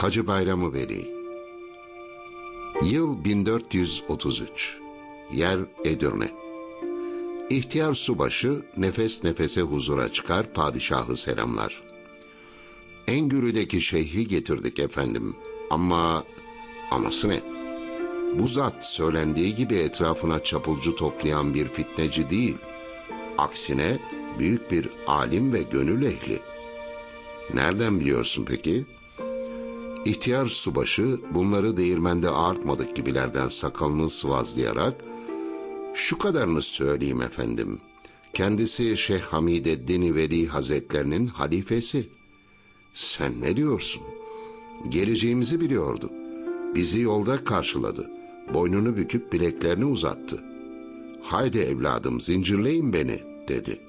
Hacı Bayramı Veli Yıl 1433 Yer Edirne İhtiyar subaşı nefes nefese huzura çıkar padişahı selamlar. Engürü'deki şeyhi getirdik efendim ama aması ne? Bu zat söylendiği gibi etrafına çapulcu toplayan bir fitneci değil. Aksine büyük bir alim ve gönül ehli. Nereden biliyorsun peki? İhtiyar subaşı bunları değirmende artmadık gibilerden sakalını sıvazlayarak şu kadarını söyleyeyim efendim. Kendisi Şeyh Hamideddin Veli Hazretlerinin halifesi. Sen ne diyorsun? Geleceğimizi biliyordu. Bizi yolda karşıladı. Boynunu büküp bileklerini uzattı. Haydi evladım zincirleyin beni dedi.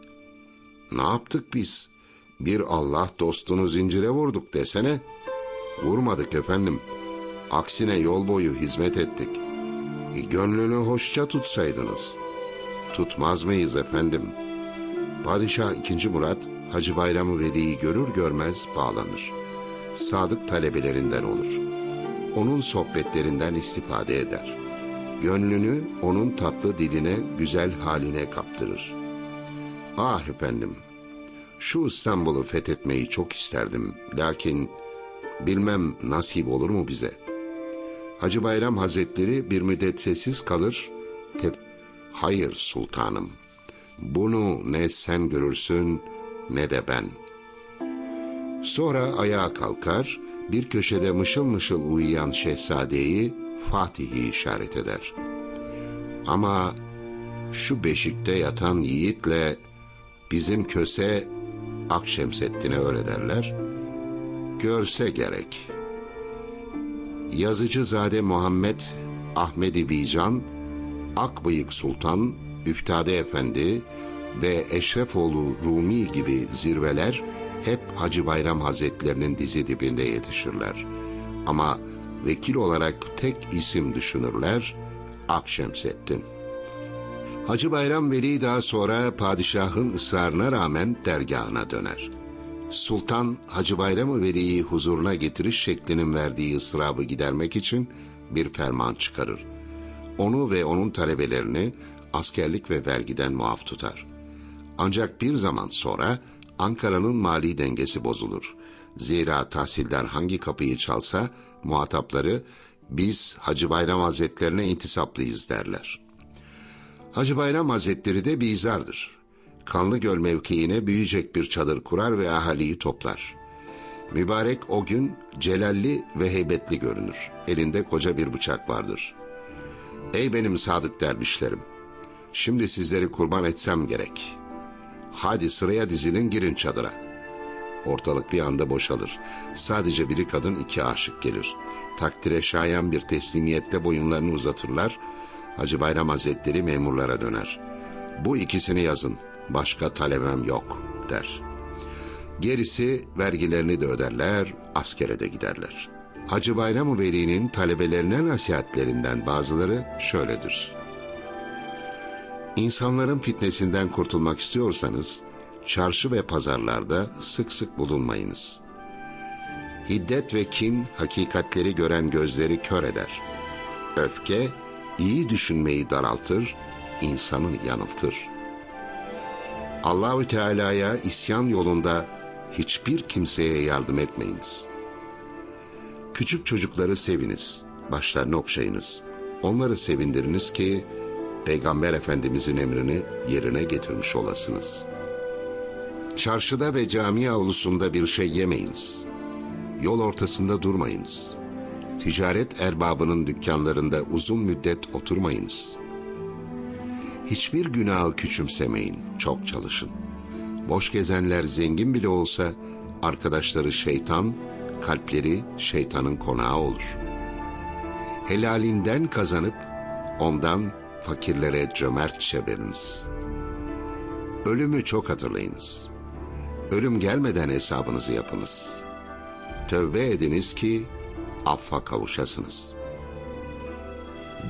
Ne yaptık biz? Bir Allah dostunu zincire vurduk desene. Vurmadık efendim. Aksine yol boyu hizmet ettik. E, gönlünü hoşça tutsaydınız. Tutmaz mıyız efendim? Padişah 2. Murat Hacı Bayramı Veli'yi görür görmez bağlanır. Sadık talebelerinden olur. Onun sohbetlerinden istifade eder. Gönlünü onun tatlı diline, güzel haline kaptırır. Ah efendim, şu İstanbul'u fethetmeyi çok isterdim. Lakin bilmem nasip olur mu bize? Hacı Bayram Hazretleri bir müddet sessiz kalır. Tep Hayır sultanım, bunu ne sen görürsün ne de ben. Sonra ayağa kalkar, bir köşede mışıl mışıl uyuyan şehzadeyi Fatih'i işaret eder. Ama şu beşikte yatan yiğitle bizim köse Akşemseddin'e öyle derler. Görse gerek. Yazıcı Zade Muhammed Ahmedi Bican, Akbıyık Sultan, Üftade Efendi ve Eşrefoğlu Rumi gibi zirveler hep Hacı Bayram Hazretlerinin dizi dibinde yetişirler. Ama vekil olarak tek isim düşünürler, Akşemseddin. Hacı Bayram Veli daha sonra padişahın ısrarına rağmen dergahına döner. Sultan Hacı Bayram Veli'yi huzuruna getiriş şeklinin verdiği ıstırabı gidermek için bir ferman çıkarır. Onu ve onun talebelerini askerlik ve vergiden muaf tutar. Ancak bir zaman sonra Ankara'nın mali dengesi bozulur. Zira tahsildar hangi kapıyı çalsa muhatapları biz Hacı Bayram Hazretlerine intisaplıyız derler. Hacı Bayram Hazretleri de bir izardır. Kanlıgöl mevkiine büyüyecek bir çadır kurar ve ahaliyi toplar. Mübarek o gün celalli ve heybetli görünür. Elinde koca bir bıçak vardır. Ey benim sadık dervişlerim! Şimdi sizleri kurban etsem gerek. Hadi sıraya dizilin girin çadıra. Ortalık bir anda boşalır. Sadece biri kadın iki aşık gelir. Takdire şayan bir teslimiyette boyunlarını uzatırlar. Hacı Bayram Hazretleri memurlara döner. Bu ikisini yazın, başka talebem yok der. Gerisi vergilerini de öderler, askere de giderler. Hacı Bayram Veli'nin talebelerine nasihatlerinden bazıları şöyledir. İnsanların fitnesinden kurtulmak istiyorsanız, çarşı ve pazarlarda sık sık bulunmayınız. Hiddet ve kin hakikatleri gören gözleri kör eder. Öfke iyi düşünmeyi daraltır, insanı yanıltır. Allahü Teala'ya isyan yolunda hiçbir kimseye yardım etmeyiniz. Küçük çocukları seviniz, başlarını okşayınız. Onları sevindiriniz ki Peygamber Efendimizin emrini yerine getirmiş olasınız. Çarşıda ve cami avlusunda bir şey yemeyiniz. Yol ortasında durmayınız. Ticaret erbabının dükkanlarında uzun müddet oturmayınız. Hiçbir günahı küçümsemeyin, çok çalışın. Boş gezenler zengin bile olsa arkadaşları şeytan, kalpleri şeytanın konağı olur. Helalinden kazanıp ondan fakirlere cömertçe veriniz. Ölümü çok hatırlayınız. Ölüm gelmeden hesabınızı yapınız. Tövbe ediniz ki affa kavuşasınız.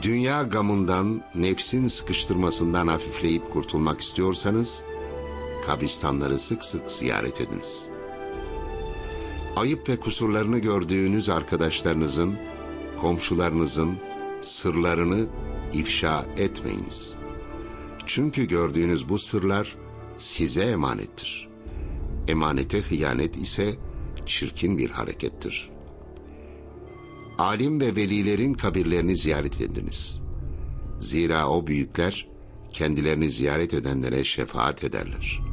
Dünya gamından, nefsin sıkıştırmasından hafifleyip kurtulmak istiyorsanız, kabristanları sık sık ziyaret ediniz. Ayıp ve kusurlarını gördüğünüz arkadaşlarınızın, komşularınızın sırlarını ifşa etmeyiniz. Çünkü gördüğünüz bu sırlar size emanettir. Emanete hıyanet ise çirkin bir harekettir. Alim ve velilerin kabirlerini ziyaret ediniz. Zira o büyükler kendilerini ziyaret edenlere şefaat ederler.''